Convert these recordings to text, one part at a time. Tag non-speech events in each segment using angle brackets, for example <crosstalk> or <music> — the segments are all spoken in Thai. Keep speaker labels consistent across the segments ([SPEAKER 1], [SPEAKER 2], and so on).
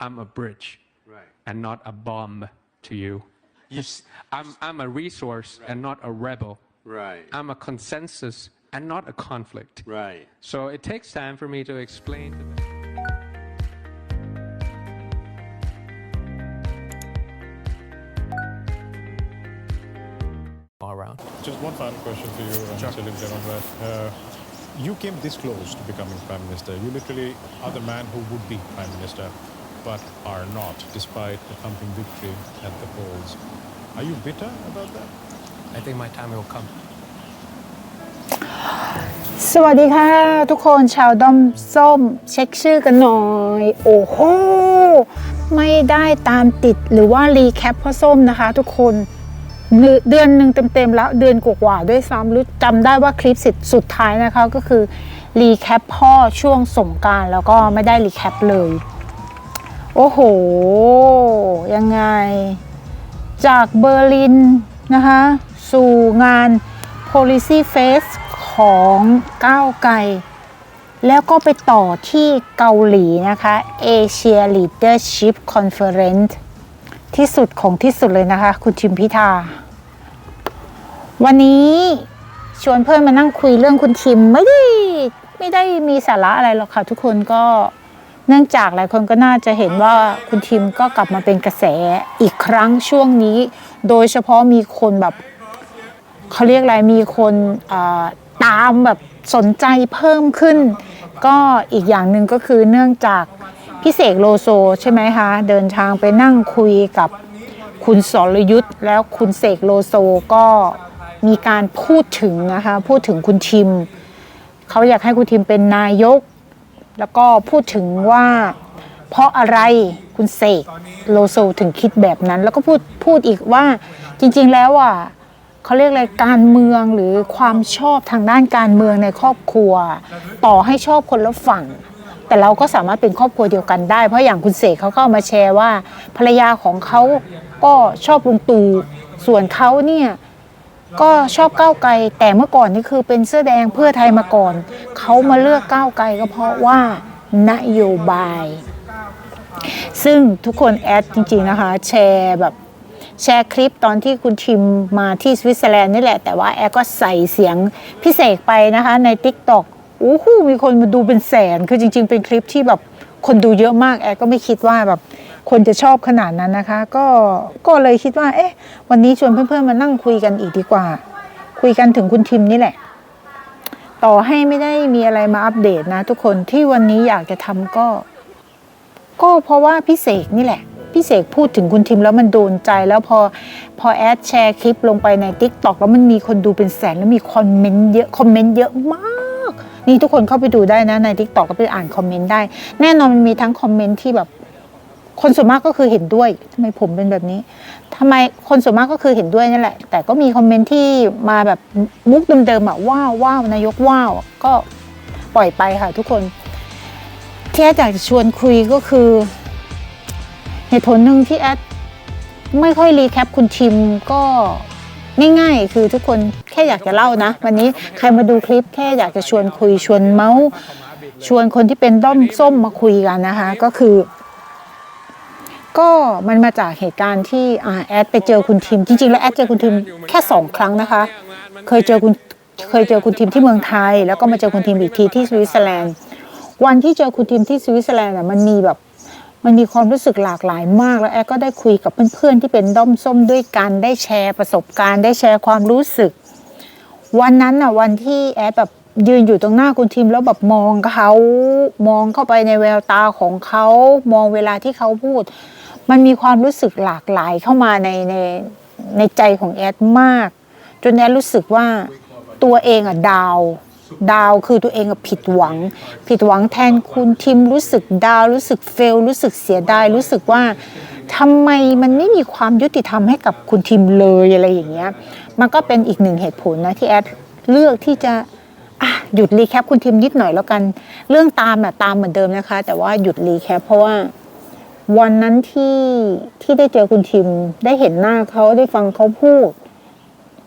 [SPEAKER 1] I'm a bridge
[SPEAKER 2] Right.
[SPEAKER 1] and not a bomb to you.
[SPEAKER 2] You s- <laughs>
[SPEAKER 1] I'm, I'm a resource and not a rebel.
[SPEAKER 2] right.
[SPEAKER 1] I'm a consensus and not a conflict.
[SPEAKER 2] right.
[SPEAKER 1] So it takes time for me to explain to them.
[SPEAKER 3] all around.
[SPEAKER 4] Just one final question for you, uh, Mr. Libden. Uh, you came this close to becoming prime minister. You literally are the man who would be prime minister, but are not, despite the thumping victory at the polls. Are you bitter about that?
[SPEAKER 3] I think my time will come.
[SPEAKER 5] สวัสดีค่ะ ทุกคนชาวด้อมส้มเช็คชื่อกันหน่อย โอ้โห ไม่ได้ตามติดหรือว่ารีแคปพ่อส้มนะคะทุกคนเดือนเดือนหนึ่งเต็มๆแล้วเดือนกว่าๆด้วยซ้ำรู้จำได้ว่าคลิปสุดสุดท้ายนะคะก็คือรีแคปพ่อช่วงสงกรารแล้วก็ไม่ได้รีแคปเลย โอ้โห ยังไง จากเบอร์ลินนะคะ สู่งาน Policy Face ของก้าวไกลแล้วก็ไปต่อที่เกาหลีนะคะ Asia Leadership Conference ที่สุดของที่สุดเลยนะคะ คุณทิมพิธา วันนี้ชวนเพื่อนมานั่งคุยเรื่องคุณทิมไม่ได้ไม่ได้มีสาระอะไรหรอกค่ะทุกคนก็ เนื่องจากหลายคนก็น่าจะเห็นว่าคุณทิมก็กลับมาเป็นกระแสอีกครั้งช่วงนี้ โดยเฉพาะมีคนแบบเขาเรียกอะไรมีคนตามแบบสนใจเพิ่มขึ้น ก็อีกอย่างหนึ่งก็คือเนื่องจากพี่เสกโลโซใช่ไหมคะเดินทางไปนั่งคุยกับคุณสรยุทธ์แล้วคุณเสกโลโซก็มีการพูดถึงนะคะพูดถึงคุณทิม เขาอยากให้คุณทิมเป็นนายก แล้วก็พูดถึงว่าเพราะอะไรคุณเสกโลโซถึงคิดแบบนั้น แล้วก็พูดพูดอีกว่าจริงๆแล้วอะเขาเรียกอะไรการเมืองหรือความชอบทางด้านการเมืองในครอบครัว ต่อให้ชอบคนละฝั่ง แต่เราก็สามารถเป็นครอบครัวเดียวกันได้ เพราะอย่างคุณเสกเขาก็ามาแชร์ว่า ภรรยาของเขาก็ชอบลุงตู่ส่วนเขาเนี่ย ก็ชอบก้าวไกลแต่เมื่อก่อนนี่คือเป็นเสื้อแดงเพื่อไทยมาก่อน เขามาเลือกก้าวไกลก็เพราะว่านโยบาย ซึ่งทุกคนแอดจริงๆนะคะ แชร์แบบแชร์คลิปตอนที่คุณทิมมาที่สวิตเซอร์แลนด์นี่แหละ แต่ว่าแอดก็ใส่เสียงพิเศษไปนะคะใน t ิ k t o k โอ้โหมีคนมาดูเป็นแสน คือจริง ๆ เป็นคลิปที่แบบคนดูเยอะมากแอดก็ไม่คิดว่าแบบ คนจะชอบขนาดนั้นนะคะ ก็ก็เลยคิดว่า เอ๊ะ วันนี้ชวนเพื่อนๆมานั่งคุยกันอีกดีกว่า คุยกันถึงคุณทิมนี่แหละ ต่อให้ไม่ได้มีอะไรมาอัปเดตนะ ทุกคนที่วันนี้อยากจะทำก็ ก็เพราะว่าพี่เสกนี่แหละพี่เสกพูดถึงคุณทิมแล้วมันโดนใจแล้วพอพอแอดแชร์คลิปลงไปใน t ิ k t o k แล้วมันมีคนดูเป็นแสนแล้วมีคอมเมนต์เยอะคอมเมนต์เยอะมาก นี่ทุกคนเข้าไปดูได้นะใน t ิ k t o k ก็ไปอ่านคอมเมนต์ได้ แน่นอนมันมีทั้งคอมเมนต์ที่แบบ คนส่วนมากก็คือเห็นด้วยทำไมผมเป็นแบบนี้ทำไมคนส่วนมากก็คือเห็นด้วยนั่นแหละ แต่ก็มีคอมเมนต์ที่มาแบบมุกเดิมๆอะว้าวว้าวนายกว้าวก็ปล่อยไปค่ะทุกคนที่แอดอยากจะชวนคุยก็คือเหตุผลหนึ่งที่แอดไม่ค่อยรีแคปคุณทิมก็ง่ายๆ คือทุกคนแค่อยากจะเล่านะ วันนี้ใครมาดูคลิปแค่อยากจะชวนคุยชวนเมาส์ชวนคนที่เป็นด้อมส้มมาคุยกันนะคะ ก็คือ ก็มันมาจากเหตุการณ์ที่แอดไปเจอคุณทิม จริงๆ แล้วแอดเจอคุณทิมแค่สองครั้งนะคะ เคยเจอคุณเคยเจอคุณทิมที่เมืองไทย แล้วก็มาเจอคุณทิมอีกทีที่สวิตเซอร์แลนด์ วันที่เจอคุณทิมที่สวิตเซอร์แลนด์อะมันมีแบบมันมีความรู้สึกหลากหลายมาก แล้วแอดก็ได้คุยกับเพื่อนๆที่เป็นด้อมส้มด้วยกันได้แชร์ประสบการณ์ได้แชร์ความรู้สึก วันนั้นน่ะวันที่แอดแบบยืนอยู่ตรงหน้าคุณทิมแล้วแบบมองเขามองเข้าไปในแววตาของเขามองเวลาที่เขาพูด มันมีความรู้สึกหลากหลายเข้ามาในในในใจของแอดมาก จนแอดรู้สึกว่าตัวเองอะดาวดาวคือตัวเองอะผิดหวัง ผิดหวังแทนคุณทิมรู้สึกดาวรู้สึกเฟล รู้สึกเสียดายรู้สึกว่าทำไมมันไม่มีความยุติธรรมให้กับคุณทิมเลยอะไรอย่างเงี้ยมันก็เป็นอีกหนึ่งเหตุผลนะที่แอดเลือกที่จะอะหยุดรีแคปคุณทิมนิดหน่อยแล้วกัน เรื่องตามอะตามเหมือนเดิมนะคะ แต่ว่าหยุดรีแคปเพราะว่า วันนั้นที่ที่ได้เจอคุณทิม ได้เห็นหน้าเขาได้ฟังเขาพูด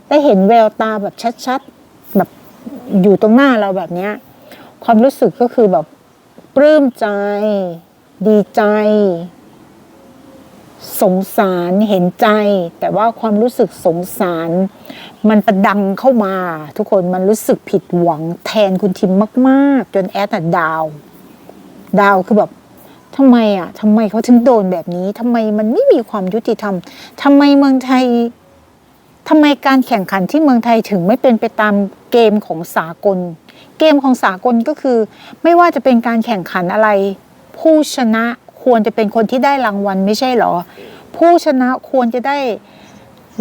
[SPEAKER 5] ได้เห็นแววตาแบบชัดๆ แบบอยู่ตรงหน้าเราแบบเนี้ย ความรู้สึกก็คือแบบปลื้มใจ ดีใจ สงสารเห็นใจ แต่ว่าความรู้สึกสงสาร มันประดังเข้ามา ทุกคนมันรู้สึกผิดหวังแทนคุณทิมมาก ๆ จนแอดน่ะดาว ดาวคือแบบ ทำไมอะทำไมเขาถึงโดนแบบนี้ทำไมมันไม่มีความยุติธรรมทำไมเมืองไทยทำไมการแข่งขันที่เมืองไทยถึงไม่เป็นไปตามเกมของสากล เกมของสากลก็คือ ไม่ว่าจะเป็นการแข่งขันอะไร ผู้ชนะควรจะเป็นคนที่ได้รางวัลไม่ใช่หรอ ผู้ชนะควรจะได้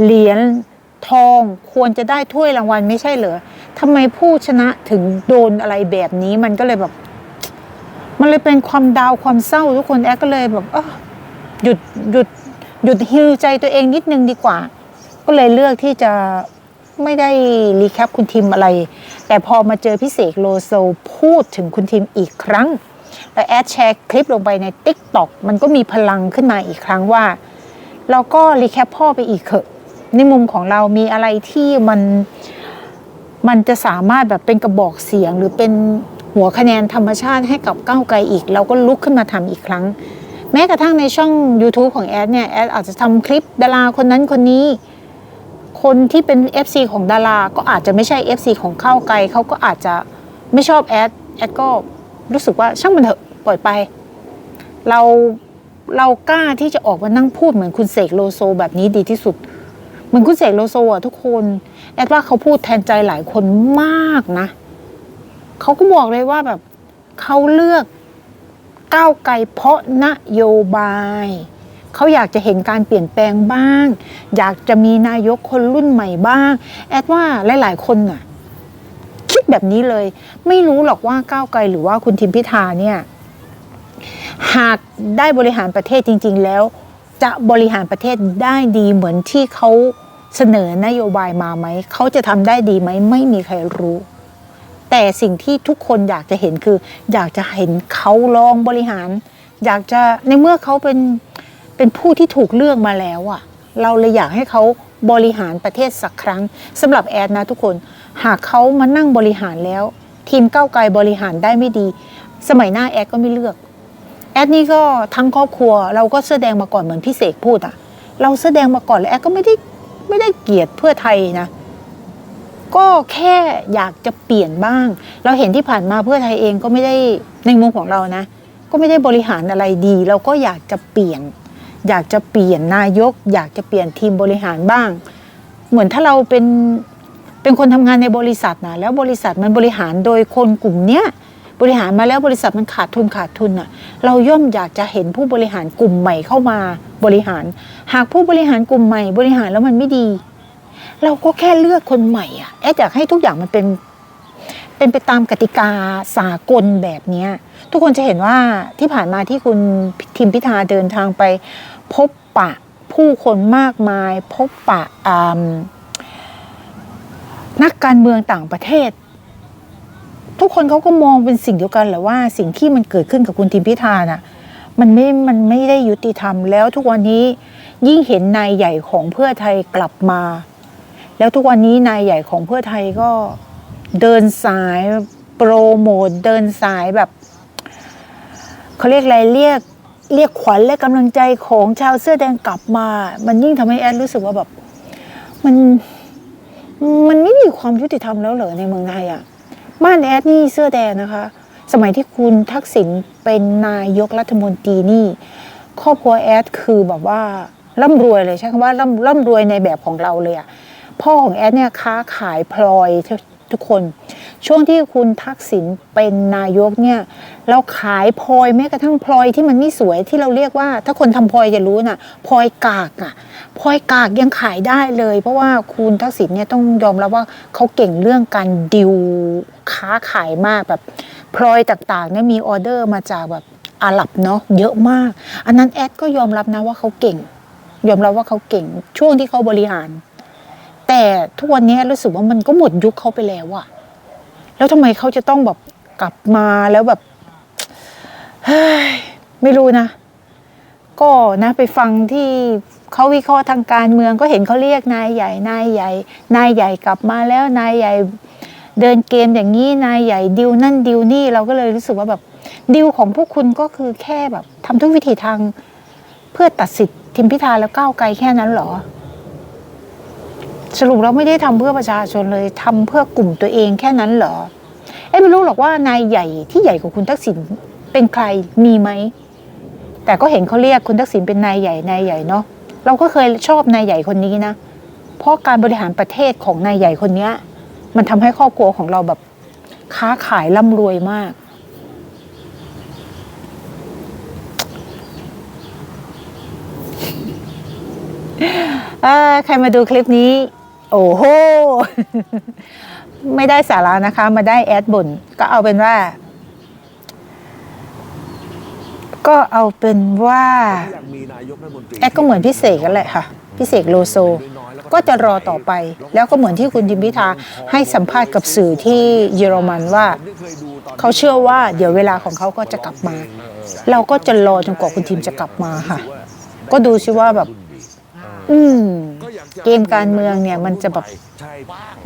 [SPEAKER 5] เหรียญทองควรจะได้ถ้วยรางวัลไม่ใช่เหรอทำไมผู้ชนะถึงโดนอะไรแบบนี้มันก็เลยแบบ มันเลยเป็นความดาวความเศร้าทุกคนแอดก็เลยแบบเออหยุดหยุดหยุดฮิวใจตัวเองนิดนึงดีกว่า ก็เลยเลือกที่จะไม่ได้รีแคปคุณทิมอะไร แต่พอมาเจอพี่เสกโลโซพูดถึงคุณทิมอีกครั้ง และแอดแชร์คลิปลงไปใน t ิ k t o k มันก็มีพลังขึ้นมาอีกครั้งว่า เราก็รีแคปพ่อไปอีกเถอะในมุมของเรามีอะไรที่มันมันจะสามารถแบบเป็นกระบอกเสียงหรือเป็น หัวคะแนนธรรมชาติให้กับก้าวไกลอีก เราก็ลุกขึ้นมาทำอีกครั้ง แม้กระทั่งในช่อง YouTube ของแอดเนี่ยแอดอาจจะทำคลิปดาราคนนั้นคนนี้ คนที่เป็น FC ของดาราก็อาจจะไม่ใช่ FC ของข้าวไกลเขาก็อาจจะไม่ชอบแอดแอดก็รู้สึกว่าช่างมันเถอะปล่อยไป เราเรากล้าที่จะออกมานั่งพูดเหมือนคุณเสกโลโซแบบนี้ดีที่สุด เหมือนคุณเสกโลโซอะทุกคน แอดว่าเขาพูดแทนใจหลายคนมากนะ เขาก็บอกเลยว่าแบบเขาเลือกก้าวไกลเพราะนโยบายเขาอยากจะเห็นการเปลี่ยนแปลงบ้าง อยากจะมีนายกคนรุ่นใหม่บ้าง แอดว่าหลาย ๆ คนน่ะ คิดแบบนี้เลย ไม่รู้หรอกว่าก้าวไกลหรือว่าคุณทิมพิธาเนี่ย หากได้บริหารประเทศจริง ๆ แล้ว จะบริหารประเทศได้ดีเหมือนที่เขาเสนอนโยบายมาไหม เขาจะทำได้ดีไหม ไม่มีใครรู้ แต่สิ่งที่ทุกคนอยากจะเห็นคือ อยากจะเห็นเขาลองบริหาร อยากจะในเมื่อเขาเป็นเป็นผู้ที่ถูกเลือกมาแล้วอะเราเลยอยากให้เขาบริหารประเทศสักครั้งสำหรับแอดนะทุกคนหากเขามานั่งบริหารแล้ว ทีมก้าวไกลบริหารได้ไม่ดี สมัยหน้าแอดก็ไม่เลือก แอดนี่ก็ทั้งครอบครัว เราก็แสดงมาก่อนเหมือนพี่เสกพูดอะเราแสดงมาก่อนแล้วแอดก็ไม่ได้ไม่ได้เกลียดเพื่อไทยนะ ก็แค่อยากจะเปลี่ยนบ้าง เราเห็นที่ผ่านมาเพื่อไทยเองก็ไม่ได้ในมุมของเรานะ ก็ไม่ได้บริหารอะไรดี เราก็อยากจะเปลี่ยน อยากจะเปลี่ยนนายก อยากจะเปลี่ยนทีมบริหารบ้าง เหมือนถ้าเราเป็นเป็นคนทำงานในบริษัทนะแล้วบริษัทมันบริหารโดยคนกลุ่มเนี้ยบริหารมาแล้วบริษัทมันขาดทุนขาดทุนอะเราย่อมอยากจะเห็นผู้บริหารกลุ่มใหม่เข้ามาบริหาร หากผู้บริหารกลุ่มใหม่ บริหารแล้วมันไม่ดี เราก็แค่เลือกคนใหม่อะแอดอยากให้ทุกอย่างมันเป็นเป็นไปตามกติกาสากลแบบนี้ทุกคนจะเห็นว่าที่ผ่านมาที่คุณทิมพิธาเดินทางไป พบปะผู้คนมากมาย พบปะนักการเมืองต่างประเทศ ทุกคนเขาก็มองเป็นสิ่งเดียวกันแหละว่าสิ่งที่มันเกิดขึ้นกับคุณทิมพิธาน่ะมันไม่ มันไม่ได้ยุติธรรมแล้วทุกวันนี้ยิ่งเห็นนายใหญ่ของเพื่อไทยกลับมา แล้วทุกวันนี้นายใหญ่ของเพื่อไทยก็เดินสายโปรโมทเดินสายแบบเขาเรียกอะไรเรียกเรียกขวัญและกำลังใจของชาวเสื้อแดงกลับมา มันยิ่งทำให้แอดรู้สึกว่าแบบ มันมันไม่มีความยุติธรรมแล้วเหรอในเมืองไทยอะบ้านแอดนี่เสื้อแดงนะคะ สมัยที่คุณทักษิณเป็นนายกรัฐมนตรีนี่ ครอบครัวแอดคือแบบว่าร่ำรวยเลยใช้คำว่าร่ำร่ำรวยในแบบของเราเลยอะ พ่อของแอดเนี่ยค้าขายพลอยทุกคน ช่วงที่คุณทักษิณเป็นนายกเนี่ยเราขายพลอยแม้กระทั่งพลอยที่มันไม่สวยที่เราเรียกว่า ถ้าคนทำพลอยจะรู้น่ะพลอยกากอะพลอยกากยังขายได้เลย เพราะว่าคุณทักษิณเนี่ยต้องยอมรับว่าเขาเก่งเรื่องการดิวค้าขายมากแบบพลอยต่างๆเนี่ยมีออเดอร์มาจากแบบอาหรับเนาะเยอะมาก อันนั้นแอดก็ยอมรับนะว่าเขาเก่ง ยอมรับว่าเขาเก่งช่วงที่เขาบริหาร ทุกวันนี้รู้สึกว่ามันก็หมดยุคเขาไปแล้วอะแล้วทำไมเขาจะต้องแบบกลับมาแล้วแบบเฮ้ยไม่รู้นะ ก็นะไปฟังที่เขาวิเคราะห์ทางการเมืองก็เห็นเขาเรียกนายใหญ่นายใหญ่ นายใหญ่กลับมาแล้วนายใหญ่เดินเกมอย่างนี้นายใหญ่ดิวนั่นดิวนี่เราก็เลยรู้สึกว่าแบบดิวของพวกคุณก็คือแค่แบบทำทุกวิถีทางเพื่อตัดสิทธิ์ทิมพิธาแล้วก้าวไกลแค่นั้นหรอ สรุปแล้วไม่ได้ทำเพื่อประชาชนเลยทำเพื่อกลุ่มตัวเองแค่นั้นเหรอเอ้ไม่รู้หรอกว่านายใหญ่ที่ใหญ่กว่าคุณทักษิณเป็นใครมีไหมแต่ก็เห็นเขาเรียกคุณทักษิณเป็นนายใหญ่นายใหญ่เนาะเราก็เคยชอบนายใหญ่คนนี้นะ เพราะการบริหารประเทศของนายใหญ่คนเนี้ยมันทำให้ครอบครัวของเราแบบค้าขายร่ำรวยมาก ใครมาดูคลิปนี้ โอ้โห ไม่ได้สาระนะคะ มาได้แอดบ่นก็เอาเป็นว่า ก็เอาเป็นว่า
[SPEAKER 2] อยากมีนายกรัฐมนตรี
[SPEAKER 5] แอดก็เหมือนพี่เสกกันแหละค่ะพี่เสกโลโซ ก็จะรอต่อไป แล้วก็เหมือนที่คุณทิมพิธาให้สัมภาษณ์กับสื่อที่เยอรมันว่า
[SPEAKER 2] ผมได้เคยดูตอน
[SPEAKER 5] เขาเชื่อว่าเดี๋ยวเวลาของเขาก็จะกลับมา เราก็จะรอจนกว่าคุณทีมจะกลับมาค่ะ ก็ดูซิว่าแบบ อืม เกมการเมืองเนี่ยมันจะแบบ
[SPEAKER 2] ใช่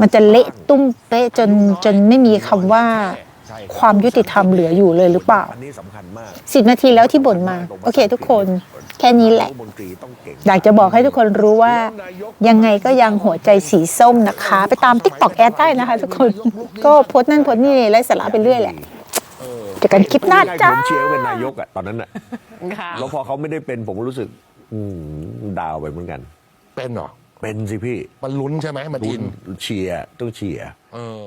[SPEAKER 5] มันจะเละตุ้มเป๊ะจนจนไม่มีคำว่าความยุติธรรมเหลืออยู่เลยหรือเปล่า
[SPEAKER 2] อันนี้สำคัญมาก
[SPEAKER 5] สิบนาทีแล้วที่บ่นมา โอเค ทุกคนแค่นี้แหละ
[SPEAKER 2] รัฐมนตรีต้องเก่ง
[SPEAKER 5] อยากจะบอกให้ทุกคนรู้ว่า ยังไงก็ยังหัวใจสีส้มนะคะ ไปตามติ๊กตอกแอดได้นะคะ ทุกคนก็โพสต์นั่นโพสต์นี่ไร้สาระไปเรื่อยแหละเจอกันคลิปหน้า
[SPEAKER 2] ไม่ได้
[SPEAKER 5] จ้า
[SPEAKER 2] ผมเชียร์ว่าเป็นนายกอะตอนนั้นอะแล้วพอเขาไม่ได้เป็นผมก็รู้สึกอืมดาวไปเหมือนกัน
[SPEAKER 6] เป็นเหรอ
[SPEAKER 2] เป็นสิพี่
[SPEAKER 6] มันลุ้นใช่ไหมมัน
[SPEAKER 2] ลุ้
[SPEAKER 6] อิ
[SPEAKER 2] น
[SPEAKER 6] น
[SPEAKER 2] เชียร์ต้องเชียร์
[SPEAKER 6] เออ